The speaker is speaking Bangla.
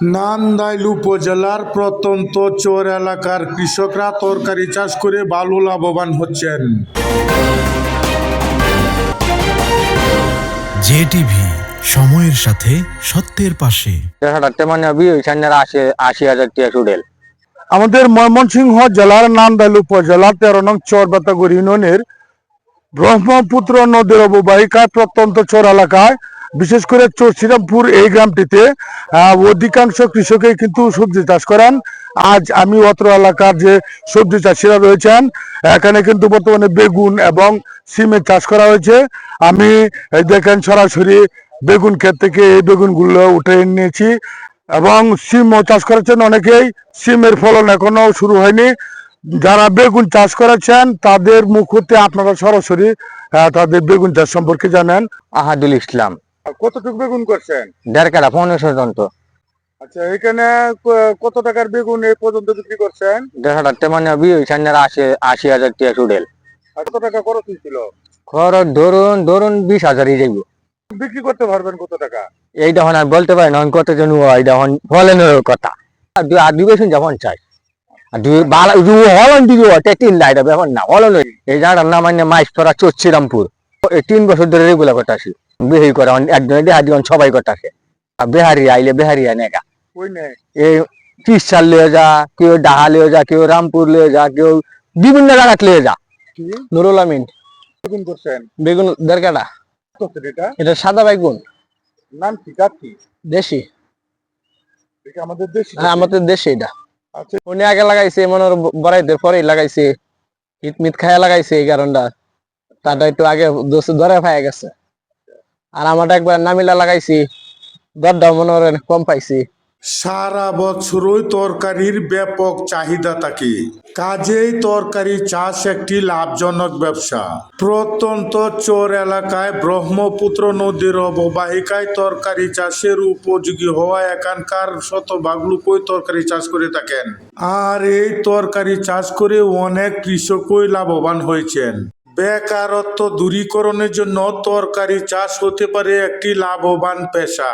নান্দাইল উপজেলার প্রত্যন্ত চর এলাকার কৃষকরা তরকারি চাষ করে ভালো লাভবান হচ্ছেন। জেটিভি সময়ের সাথে সত্যের পাশে। টাকা আমাদের ময়মনসিংহ জেলার নান্দাইল উপজেলা তেরো নং চরবাতাগুড়ি ইউনিয়নের ব্রহ্মপুত্র নদীর অববাহিকায় প্রত্যন্ত চর এলাকায় বিশেষ করে চরশ্রীরামপুর এই গ্রামটিতে অধিকাংশ কৃষকই কিন্তু সবজি চাষ করেন। আজ আমি অত্র এলাকার যে সবজি চাষিরা রয়েছেন, এখানে কিন্তু বর্তমানে বেগুন এবং সিমের চাষ করা হয়েছে। আমি দেখেন সরাসরি বেগুন ক্ষেত থেকে এই বেগুনগুলো উঠে নিয়েছি এবং সিমও চাষ করেছেন অনেকেই। সিমের ফলন এখনও শুরু হয়নি। যারা বেগুন চাষ করেছেন, তাদের মুখ হতে আপনারা সরাসরি তাদের বেগুন চাষ সম্পর্কে জানেন। আহাদুল ইসলাম। কতটুকু বেগুন করছেন? দেড় কাটা পনেরোশো যন্ত্র আচ্ছা এখানে কত টাকার বেগুন এই পর্যন্ত বিক্রি করছেন? দেড়শো তেমন ওইখানে আশি আশি হাজার টাকা সুডেল কত টাকা খরচ হয়েছিল? খরচ ধরুন ধরুন বিশ হাজারই যাইব। বিক্রি করতে পারবেন কত টাকা? এইটা হন আর বলতে পারি না কতজন এই হন ফলনের কথা। আর দুই আর দুই যখন চাই আর দুই বালা হলন দিবি ওটা তিন লাইট ব্যাপার না হলন এই জায়গাটার নাম মানে মাইস তোরা চচ্ছিরামপুর এই তিন বছর ধরে রেগুলার করতেছি বেহি করে একজনে দেহা দিবেন সবাই করতেছে আর বেহারি আইলে বেহারি নেই এই তিরসাল লিয়ে যা কেউ ডাহা লিয়ে যা কেউ রামপুর লিয়ে যা কেউ বিভিন্ন জায়গাত লিয়ে যা। নুরুল আমিন। বেগুন করছেন? বেগুন দেড়কাটা এটা? সাদা বেগুন। নাম কি? কাকি দেশি। আমাদের দেশি হ্যাঁ আমাদের দেশে এটা। আচ্ছা। উনি আগে লাগাইছে মনে হয় বড়াইতে পরেই লাগাইছে। হিট মিট খায়া লাগাইছে এই কারণটা। তারটা একটু আগে ধরে পাই গেছে। আর আমারটা একবার নামিলা লাগাইছি। দরটা মনে হয় কম পাইছি। সারা বছরই তরকারির ব্যাপক চাহিদা থাকে। কাজেই তরকারি চাষ একটি লাভজনক ব্যবসা। প্রত্যন্ত চর এলাকায় ব্রহ্মপুত্র নদীর অববাহিকায় তরকারি চাষের উপযোগী হওয়া এখানকার শতভাগ লোকই তরকারি চাষ করে থাকেন। আর এই তরকারি চাষ করে অনেক কৃষকই লাভবান হয়েছেন। বেকারত্ব দূরীকরণের জন্য তরকারি চাষ হতে পারে একটি লাভবান পেশা।